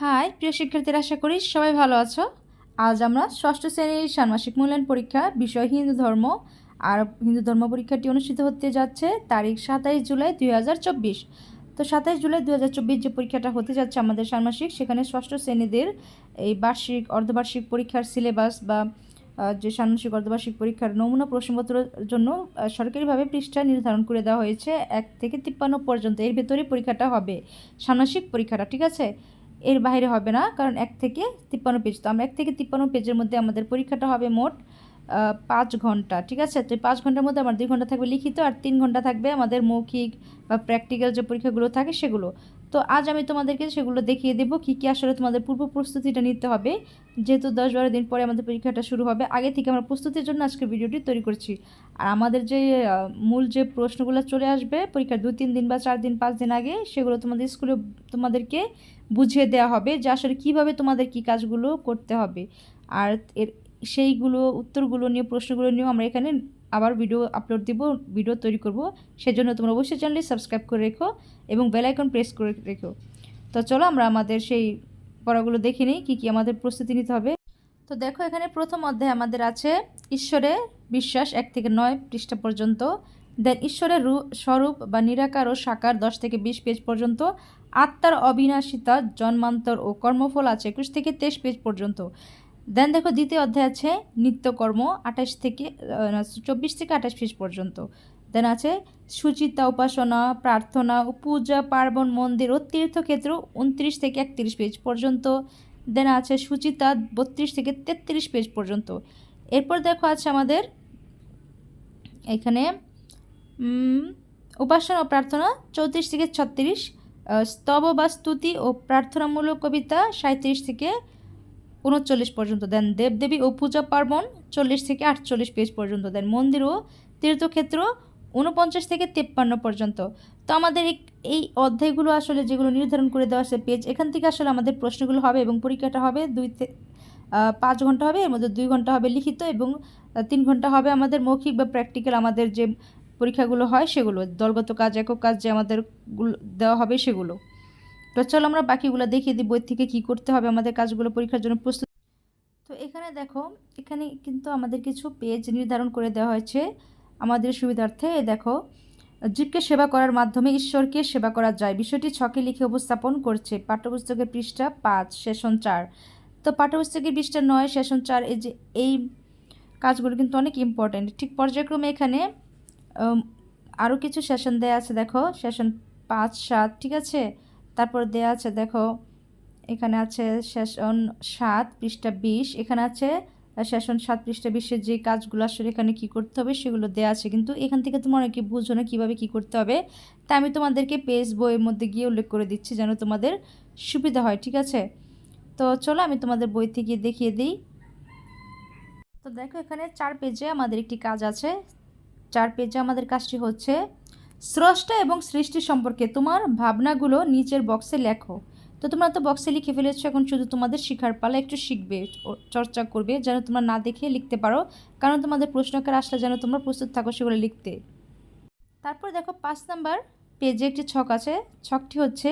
High, প্রিয় শিক্ষার্থীরা, আশা করি সবাই ভালো আছো। আজ আমরা ষষ্ঠ শ্রেণির ষান্মাসিক মূল্যায়ন পরীক্ষা, বিষয় হিন্দু ধর্ম আর হিন্দু ধর্ম পরীক্ষাটি অনুষ্ঠিত হতে যাচ্ছে তারিখ সাতাইশ জুলাই দুই হাজার চব্বিশ। তো সাতাইশ জুলাই দু হাজার চব্বিশ যে পরীক্ষাটা হতে যাচ্ছে আমাদের ষান্মাসিক, সেখানে ষষ্ঠ শ্রেণীদের এই বার্ষিক, অর্ধবার্ষিক পরীক্ষার সিলেবাস বা যে ষান্মাসিক, অর্ধবার্ষিক পরীক্ষার নমুনা প্রশ্নপত্রের জন্য সরকারিভাবে পৃষ্ঠা নির্ধারণ করে দেওয়া হয়েছে। এক থেকে তিপ্পান্ন পর্যন্ত এর ভেতরে পরীক্ষাটা হবে। ষান্মাসিক পরীক্ষাটা, ঠিক আছে? এর বাইরে হবে না, কারণ এক থেকে তিপ্পান্ন পেজ তো আমরা এক থেকে তিপ্পান্ন পেজের মধ্যে আমাদের পরীক্ষাটা হবে মোট পাঁচ ঘণ্টা, ঠিক আছে? তো পাঁচ ঘণ্টার মধ্যে আমার দুই ঘণ্টা থাকবে লিখিত আর তিন ঘণ্টা থাকবে আমাদের মৌখিক বা প্র্যাকটিক্যাল যে পরীক্ষাগুলো থাকে সেগুলো। তো আজ আমি তোমাদেরকে সেগুলো দেখিয়ে দেবো কী কী আসলে তোমাদের পূর্ব প্রস্তুতিটা নিতে হবে। যেহেতু দশ বারো দিন পরে আমাদের পরীক্ষাটা শুরু হবে, আগে থেকে আমরা প্রস্তুতির জন্য আজকে ভিডিওটি তৈরি করছি। আর আমাদের যে মূল যে প্রশ্নগুলো চলে আসবে পরীক্ষার দু তিন দিন বা চার দিন, পাঁচ দিন আগে সেগুলো তোমাদের স্কুলে তোমাদেরকে বুঝিয়ে দেওয়া হবে যে আসলে কীভাবে তোমাদের কী কাজগুলো করতে হবে। আর এর, সেইগুলো, উত্তরগুলো নিয়ে, প্রশ্নগুলো নিয়েও আমরা এখানে আবার ভিডিও আপলোড দিব ভিডিও তৈরি করব। সেজন্য তোমরা অবশ্যই চ্যানেলটি সাবস্ক্রাইব করে রেখো এবং বেল আইকন প্রেস করে রেখো। তো চলো আমরা আমাদের সেই পড়াগুলো দেখে নিই, কী কী আমাদের প্রস্তুতি নিতে হবে। তো দেখো এখানে প্রথম অধ্যায় আমাদের আছে, ঈশ্বরে বিশ্বাস এক থেকে নয় পৃষ্ঠা পর্যন্ত। দেন ঈশ্বরের রূপ স্বরূপ বা নিরাকার ও সাকার দশ থেকে বিশ পেজ পর্যন্ত। আত্মার অবিনাশিতা, জন্মান্তর ও কর্মফল আছে একুশ থেকে তেইশ পেজ পর্যন্ত। দেন দেখো দ্বিতীয় অধ্যায় আছে নিত্যকর্ম আঠাশ থেকে চব্বিশ থেকে আঠাশ পেজ পর্যন্ত। দেন আছে সুচিতা উপাসনা, প্রার্থনা, পূজা, পার্বণ, মন্দির ও তীর্থক্ষেত্র উনত্রিশ থেকে একত্রিশ পেজ পর্যন্ত। দেন আছে সুচিতা বত্রিশ থেকে তেত্রিশ পেজ পর্যন্ত। এরপর দেখো আছে আমাদের এখানে উপাসনা ও প্রার্থনা চৌত্রিশ থেকে ছত্রিশ স্তব বা স্তুতি ও প্রার্থনামূলক কবিতা সাঁত্রিশ থেকে উনচল্লিশ পর্যন্ত দেন দেবদেবী ও পূজা পার্বণ, চল্লিশ থেকে আটচল্লিশ পেজ পর্যন্ত দেন মন্দির ও তীর্থক্ষেত্র উনপঞ্চাশ থেকে তেপ্পান্ন পর্যন্ত। তো আমাদের এই- অধ্যায়গুলো আসলে যেগুলো নির্ধারণ করে দেওয়া আছে পেজ, এখান থেকে আসলে আমাদের প্রশ্নগুলো হবে এবং পরীক্ষাটা হবে দুই পাঁচ ঘণ্টা হবে, এর মধ্যে দুই ঘণ্টা হবে লিখিত এবং তিন ঘণ্টা হবে আমাদের মৌখিক বা প্র্যাকটিক্যাল আমাদের যে পরীক্ষাগুলো হয় সেগুলো, দলগত কাজ, একক কাজ যে আমাদের দেওয়া হবে সেগুলো। তো চলো আমরা বাকিগুলো দেখিয়ে দিই বই থেকে কী করতে হবে আমাদের কাজগুলো পরীক্ষার জন্য প্রস্তুত। তো এখানে দেখো, এখানে কিন্তু আমাদের কিছু পেজ নির্ধারণ করে দেওয়া হয়েছে আমাদের সুবিধার্থে। দেখো, জীবকে সেবা করার মাধ্যমে ঈশ্বরকে সেবা করা যায়। বিষয়টি ছকে লিখে উপস্থাপন করছে। পাঠ্যপুস্তকের পৃষ্ঠা পাঁচ, সেশন চার। তো পাঠ্যপুস্তকের পৃষ্ঠা নয়, সেশন চার, এই যে এই কাজগুলো কিন্তু অনেক ইম্পর্ট্যান্ট ঠিক পর্যায়ক্রমে এখানে আরও কিছু সেশন দেয়া আছে। দেখো, সেশন পাঁচ, সাত, ঠিক আছে? তারপর দেয়া আছে, দেখো, এখানে আছে সেশন সাত পৃষ্ঠা বিশ, এখানে আছে সেশন সাত পৃষ্ঠা বিশের যে কাজগুলো আসলে এখানে কি করতে হবে সেগুলো দেওয়া আছে, কিন্তু এখান থেকে তোমরা অনেকে বুঝো না কীভাবে কী করতে হবে, তা আমি তোমাদেরকে পেজ বইয়ের মধ্যে গিয়ে উল্লেখ করে দিচ্ছি যেন তোমাদের সুবিধা হয়, ঠিক আছে? তো চলো আমি তোমাদের বই থেকে দেখিয়ে দিই। তো দেখো এখানে চার পেজে আমাদের একটি কাজ আছে, চার পেজে আমাদের কাজটি হচ্ছে স্রষ্টা এবং সৃষ্টি সম্পর্কে তোমার ভাবনাগুলো নিচের বক্সে লেখো। তো তোমরা তো বক্সে লিখে ফেলেছো, এখন শুধু তোমাদের শেখার পালা একটু শিখবে চর্চা করবে, যেন তোমরা না দেখে লিখতে পারো, কারণ তোমাদের প্রশ্নকার আসলে যেন তোমরা প্রস্তুত থাকো সেগুলো লিখতে। তারপর দেখো পাঁচ নাম্বার পেজে একটি ছক আছে। ছকটি হচ্ছে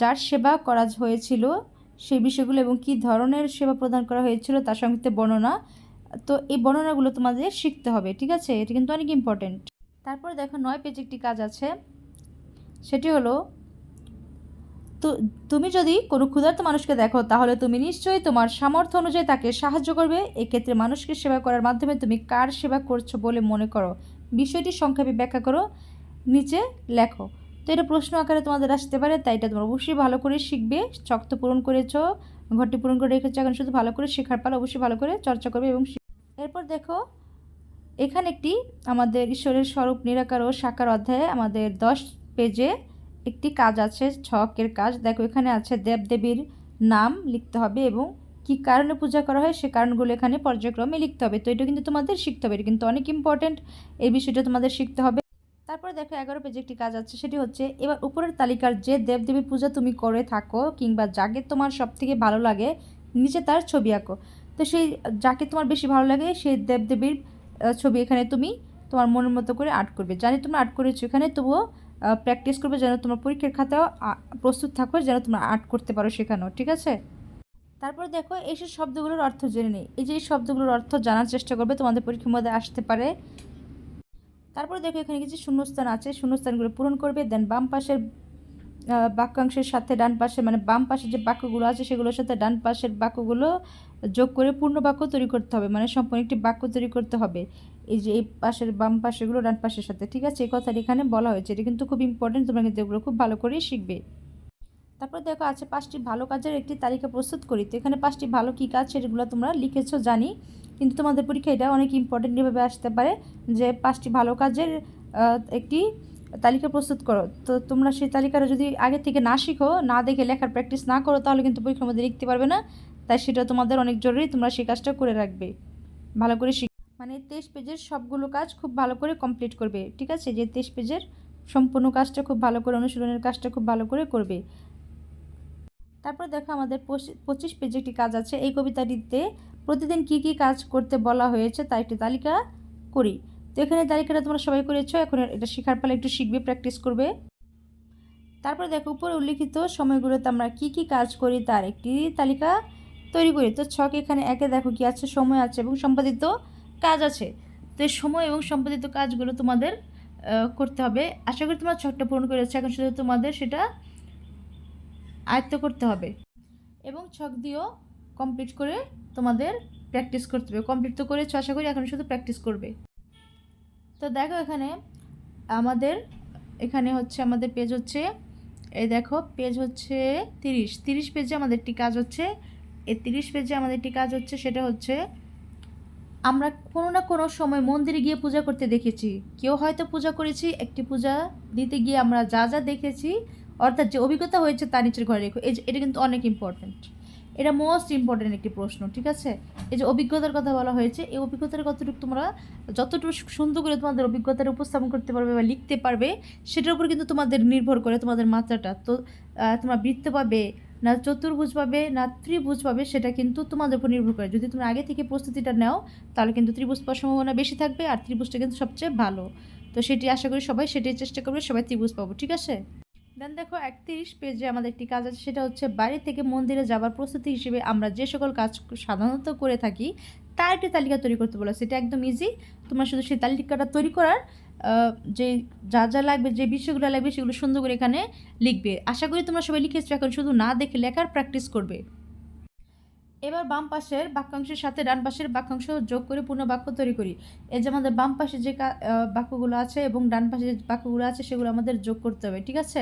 যার সেবা করা হয়েছিল, সেই বিষয়গুলো এবং কী ধরনের সেবা প্রদান করা হয়েছিল তার সংক্ষিপ্ত বর্ণনা। তো এই বর্ণনাগুলো তোমাদের শিখতে হবে, ঠিক আছে? এটা কিন্তু অনেক ইম্পর্টেন্ট তারপর দেখো নয় পেজে একটি কাজ আছে। সেটি হলো, তো, তুমি যদি কোনো ক্ষুধার্ত মানুষকে দেখো, তাহলে তুমি নিশ্চয়ই তোমার সামর্থ্য অনুযায়ী তাকে সাহায্য করবে। এক্ষেত্রে মানুষকে সেবা করার মাধ্যমে তুমি কার সেবা করছ বলে মনে করো। বিষয়টি সংক্ষেপে ব্যাখ্যা করো, নিচে লেখো। তো এটা প্রশ্ন আকারে তোমাদের আসতে পারে, তাই এটা তোমরা অবশ্যই ভালো করে শিখবে ছক তো পূরণ করেছ, ঘরটি পূরণ করে রেখেছো, এখন শুধু ভালো করে শেখার পালা অবশ্যই ভালো করে চর্চা করবে এবং এরপর দেখো এখানে একটি আমাদের ঈশ্বরের স্বরূপ নিরাকার ও সাকার অধ্যায়ে আমাদের দশ পেজে একটি কাজ আছে, ছকের কাজ। দেখো, এখানে আছে দেবদেবীর নাম লিখতে হবে এবং কি কারণে পূজা করা হয় সে কারণগুলো এখানে পর্যায়ক্রমে লিখতে হবে। তো এটা কিন্তু তোমাদের শিখতে হবে, এটা কিন্তু অনেক ইম্পর্ট্যান্ট এই বিষয়টা তোমাদের শিখতে হবে। তারপরে দেখো, এগারো পেজে একটি কাজ আছে, সেটি হচ্ছে, এবার উপরের তালিকার যে দেবদেবীর পূজা তুমি করে থাকো কিংবা যাকে তোমার সব থেকে ভালো লাগে, নিচে তার ছবি আঁকো। তো সেই, যাকে তোমার বেশি ভালো লাগে, সেই দেবদেবীর ছবি এখানে তুমি তোমার মনের মতো করে আর্ট করবে। জানি তোমরা আর্ট করেছ এখানে, তবুও প্র্যাকটিস করবে যেন তোমার পরীক্ষার খাতাও প্রস্তুত থাকো যেন তোমরা আর্ট করতে পারো শেখানো, ঠিক আছে? তারপর দেখো, এইসব শব্দগুলোর অর্থ জেনে নেই। এই যে এই শব্দগুলোর অর্থ জানার চেষ্টা করবে, তোমাদের পরীক্ষার মধ্যে আসতে পারে। তারপর দেখো, এখানে কিছু শূন্যস্থান আছে। শূন্যস্থানগুলো পূরণ করবে দেন বাম পাশের বাক্যাংশের সাথে ডান পাশে মানে বাম পাশে যে বাক্যগুলো আছে, সেগুলোর সাথে ডান পাশের বাক্যগুলো যোগ করে পূর্ণ বাক্য তৈরি করতে হবে মানে সম্পূর্ণ একটি বাক্য তৈরি করতে হবে। এই যে এই পাশের বাম পাশেগুলো ডান পাশের সাথে, ঠিক আছে? এই কথাটা এখানে বলা হয়েছে। এটা কিন্তু খুব ইম্পর্টেন্ট তোমরা কিন্তু এগুলো খুব ভালো করেই শিখবে। তারপর দেখো, আছে পাঁচটি ভালো কাজের একটি তালিকা প্রস্তুত করি। তো এখানে পাঁচটি ভালো কী কাজ সেগুলো তোমরা লিখেছো, জানি। কিন্তু তোমাদের পরীক্ষা এটা অনেক ইম্পর্টেন্ট এভাবে আসতে পারে যে পাঁচটি ভালো কাজের একটি তালিকা প্রস্তুত করো। তো তোমরা সেই তালিকাটা যদি আগে থেকে না শিখো, না দেখে লেখার প্র্যাকটিস না করো, তাহলে কিন্তু পরীক্ষার মধ্যে লিখতে পারবে না। তাই সেটা তোমাদের অনেক জরুরি, তোমরা সেই কাজটা করে রাখবে। ভালো করে শিখ মানে তেইশ পেজের সবগুলো কাজ খুব ভালো করে কমপ্লিট করবে, ঠিক আছে? যে তেইশ পেজের সম্পূর্ণ কাজটা খুব ভালো করে, অনুশীলনের কাজটা খুব ভালো করে করবে। তারপর দেখো আমাদের পঁচি- পঁচিশ পেজে একটি কাজ আছে। এই কবিতাটিতে প্রতিদিন কি কি কাজ করতে বলা হয়েছে তার একটি তালিকা করি। তো এখানে তালিকাটা তোমরা সবাই করেছ, এখন এটা শেখার পালে একটু শিখবে প্র্যাকটিস করবে। তারপর দেখো, উপরে উল্লিখিত সময়গুলোতে আমরা কি কি কাজ করি তার একটি তালিকা তৈরি করি। তো ছক এখানে একে দেখো কি আছে, সময় আছে এবং সম্পাদিত কাজ আছে। তো এই সময় এবং সম্পাদিত কাজগুলো তোমাদের করতে হবে। আশা করি তোমরা ছকটা পূরণ করেছ। এখন শুধু তোমাদের সেটা আয়ত্ত করতে হবে এবং ছক দিয়েও কমপ্লিট করে তোমাদের প্র্যাকটিস করতে হবে। কমপ্লিট তো করেছ আশা করি, এখন শুধু প্র্যাকটিস করবে। তো দেখো এখানে আমাদের, এখানে হচ্ছে আমাদের পেজ হচ্ছে, এই দেখো পেজ হচ্ছে তিরিশ। তিরিশ পেজে আমাদের একটি কাজ হচ্ছে এই তিরিশ পেজে আমাদের একটি কাজ হচ্ছে, সেটা হচ্ছে আমরা কোনো না কোনো সময় মন্দিরে গিয়ে পূজা করতে দেখেছি। কেউ হয়তো পূজা করেছি, একটি পূজা দিতে গিয়ে আমরা যা যা দেখেছি, অর্থাৎ যে অভিজ্ঞতা হয়েছে তা নিচের ঘরে রেখো। এই এটা কিন্তু অনেক ইম্পর্ট্যান্ট এটা মোস্ট ইম্পর্ট্যান্ট একটি প্রশ্ন, ঠিক আছে? এই যে অভিজ্ঞতার কথা বলা হয়েছে, এই অভিজ্ঞতার কতটুকু তোমরা যতটুকু সুন্দর করে তোমাদের অভিজ্ঞতার উপস্থাপন করতে পারবে বা লিখতে পারবে, সেটার উপর কিন্তু তোমাদের নির্ভর করে তোমাদের মাত্রাটা। তো তোমরা বৃত্ত পাবে না চতুর্ভুজ পাবে, না ত্রিভুজ পাবে, সেটা কিন্তু তোমাদের উপর নির্ভর করে। যদি তুমি আগে থেকে প্রস্তুতিটা নাও, তাহলে কিন্তু ত্রিভুজ পাওয়ার সম্ভাবনা বেশি থাকবে আর ত্রিভুজটা কিন্তু সবচেয়ে ভালো। তো সেটি আশা করি সবাই সেটাই চেষ্টা করবে, সবাই ত্রিভুজ পাবো, ঠিক আছে? দেন দেখো একত্রিশ পেজে আমাদের একটি কাজ আছে, সেটা হচ্ছে বাড়ি থেকে মন্দিরে যাবার প্রস্তুতি হিসেবে আমরা যে সকল কাজ সাধারণত করে থাকি, তার একটি তালিকা তৈরি করতে বলো। সেটা একদম ইজি তোমরা শুধু সেই তালিকাটা তৈরি করার যে যা যা লাগবে, যে বিষয়গুলো লাগবে, সেগুলো সুন্দর করে এখানে লিখবে। আশা করি তোমরা সবাই লিখেছো, এখন শুধু না দেখে লেখার প্র্যাকটিস করবে। এবার বাম পাশের বাক্যাংশের সাথে ডান পাশের বাক্যাংশ যোগ করে পূর্ণ বাক্য তৈরি করি। এই যে আমাদের বাম পাশে যে বাক্যগুলো আছে এবং ডান পাশে যে বাক্যগুলো আছে, সেগুলো আমাদের যোগ করতে হবে, ঠিক আছে?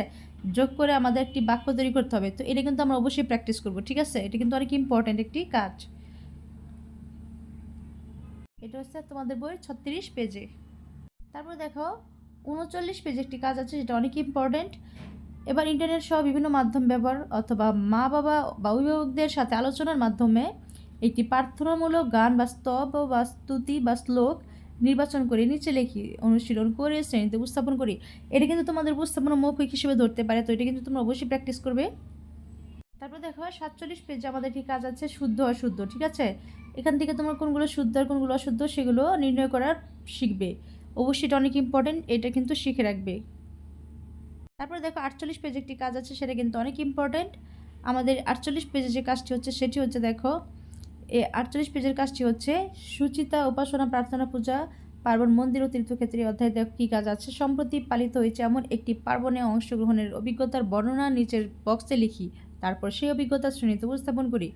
যোগ করে আমাদের একটি বাক্য তৈরি করতে হবে। তো এটা কিন্তু আমরা অবশ্যই প্র্যাকটিস করব, ঠিক আছে? এটা কিন্তু অনেক ইম্পর্ট্যান্ট একটি কাজ। এটা হচ্ছে তোমাদের বইয়ের ছত্রিশ পেজে। তারপর দেখো, উনচল্লিশ পেজে একটি কাজ আছে যেটা অনেক ইম্পর্ট্যান্ট এবার ইন্টারনেট সহ বিভিন্ন মাধ্যম ব্যবহার অথবা মা বাবা বা অভিভাবকদের সাথে আলোচনার মাধ্যমে একটি প্রার্থনামূলক গান বা স্তব বা স্তুতি বা শ্লোক নির্বাচন করে, নিচে লিখি, অনুশীলন করে, শ্রেণীতে উপস্থাপন করি। এটা কিন্তু তোমাদের উপস্থাপনা মৌখিক হিসেবে ধরতে পারে, তো এটা কিন্তু তোমরা অবশ্যই প্র্যাকটিস করবে। তারপর দেখো, সাতচল্লিশ পেজে আমাদের কি কাজ আছে, শুদ্ধ অশুদ্ধ, ঠিক আছে? এখান থেকে তোমার কোনগুলো শুদ্ধ আর কোনগুলো অশুদ্ধ, সেগুলো নির্ণয় করার শিখবে। অবশ্যই এটা অনেক ইম্পর্টেন্ট এটা কিন্তু শিখে রাখবে। তারপরে দেখো আটচল্লিশ পেজে একটি কাজ আছে, সেটা কিন্তু অনেক ইম্পর্ট্যান্ট আমাদের আটচল্লিশ পেজে যে কাজটি হচ্ছে, সেটি হচ্ছে দেখো, এ আটচল্লিশ পেজের কাজটি হচ্ছে, সুচিতা উপাসনা প্রার্থনা পূজা, পার্বণ মন্দির ও তীর্থক্ষেত্রে অধ্যায়ে দেখো কী কাজ আছে। সম্প্রতি পালিত হয়েছে এমন একটি পার্বণে অংশগ্রহণের অভিজ্ঞতার বর্ণনা নিচের বক্সে লিখি। তারপর সেই অভিজ্ঞতা শ্রেণীতে উপস্থাপন করি।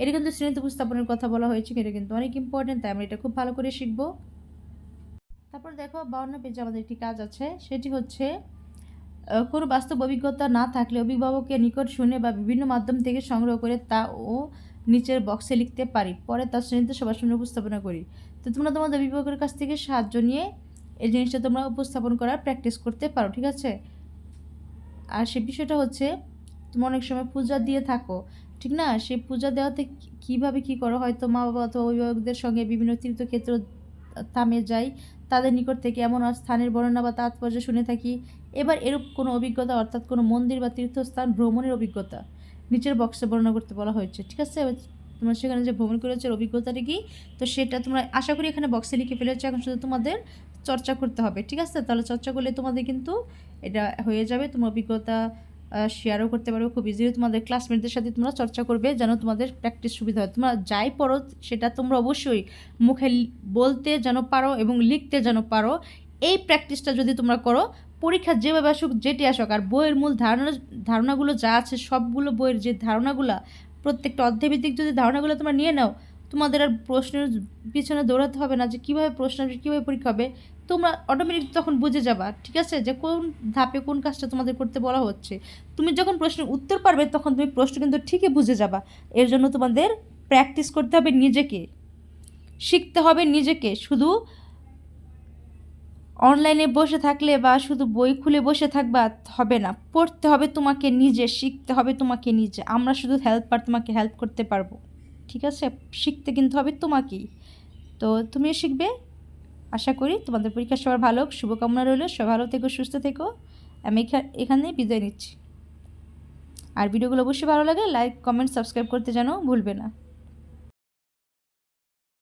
এটা কিন্তু শ্রেণীতে উপস্থাপনের কথা বলা হয়েছে এটা কিন্তু অনেক ইম্পর্টেন্ট তাই আমরা এটা খুব ভালো করে শিখব। তারপর দেখো বাউন্ন পেজে আমাদের একটি কাজ আছে। সেটি হচ্ছে কোনো বাস্তব অভিজ্ঞতা না থাকলে অভিভাবকের নিকট শুনে বা বিভিন্ন মাধ্যম থেকে সংগ্রহ করে তা ও নিচের বক্সে লিখতে পারি। পরে তার শ্রেণীতে সবার সামনে উপস্থাপনা করি। তো তোমরা তোমাদের অভিভাবকের কাছ থেকে সাহায্য নিয়ে এই জিনিসটা তোমরা উপস্থাপন করার প্র্যাকটিস করতে পারো, ঠিক আছে? আর সে বিষয়টা হচ্ছে তুমি অনেক সময় পূজা দিয়ে থাকো, ঠিক না? সে পূজা দেওয়াতে কীভাবে কি করো হয়তো মা বাবা অথবা অভিভাবকদের সঙ্গে বিভিন্ন তীর্থক্ষেত্র থামে যাই তাদের নিকট থেকে এমন স্থানের বর্ণনা বা তাৎপর্য শুনে থাকি। এবার এরূপ কোনো অভিজ্ঞতা, অর্থাৎ কোনো মন্দির বা তীর্থস্থান ভ্রমণের অভিজ্ঞতা নিচের বক্সে বর্ণনা করতে বলা হয়েছে। ঠিক আছে? তোমরা সেখানে যে ভ্রমণ করেছ অভিজ্ঞতাটা কি? তো সেটা তোমরা আশা করি এখানে বক্সে লিখে ফেলেছো। এখন শুধু তোমাদের চর্চা করতে হবে। ঠিক আছে? তাহলে চর্চা করলে তোমাদের কিন্তু এটা হয়ে যাবে। তোমার অভিজ্ঞতা শেয়ারও করতে পারবে খুব ইজিলি তোমাদের ক্লাসমেটদের সাথে তোমরা চর্চা করবে, যেন তোমাদের প্র্যাকটিস সুবিধা হয়। তোমরা যাই পড়ো, সেটা তোমরা অবশ্যই মুখে বলতে যেন পারো এবং লিখতে যেন পারো। এই প্র্যাকটিসটা যদি তোমরা করো, পরীক্ষা যেভাবে আসুক, যেটি আসুক, আর বইয়ের মূল ধারণা, ধারণাগুলো যা আছে, সবগুলো বইয়ের যে ধারণাগুলো, প্রত্যেকটা অধ্যায়ভিত্তিক যদি ধারণাগুলো তোমরা নিয়ে নাও, তোমাদের আর প্রশ্নের পিছনে দৌড়াতে হবে না যে কীভাবে প্রশ্ন আসবে, কীভাবে পরীক্ষা হবে। তোমরা অটোমেটিক তখন বুঝে যাবা, ঠিক আছে? যে কোন ধাপে কোন কাজটা তোমাদের করতে বলা হচ্ছে। তুমি যখন প্রশ্নের উত্তর পারবে, তখন তুমি প্রশ্ন কিন্তু ঠিকই বুঝে যাবা। এর জন্য তোমাদের প্র্যাকটিস করতে হবে নিজেকে। শিখতে হবে নিজেকে। শুধু অনলাইনে বসে থাকলে বা শুধু বই খুলে বসে থাকবা হবে না। পড়তে হবে তোমাকে নিজে, শিখতে হবে তোমাকে নিজে। আমরা শুধু হেল্পার তোমাকে হেল্প করতে পারব। ঠিক আছে? শিখতে কিন্তু হবে তোমাকেই। তো তুমিও শিখবে? আশা করি তোমাদের পরীক্ষা সবার ভালো হোক, শুভকামনা রইল, সবাই ভালো থেকো, সুস্থ থেকো। আমি এখানে বিদায় নিচ্ছি। আর ভিডিওগুলো অবশ্যই ভালো লাগে লাইক কমেন্ট সাবস্ক্রাইব করতে যেন ভুলবে না।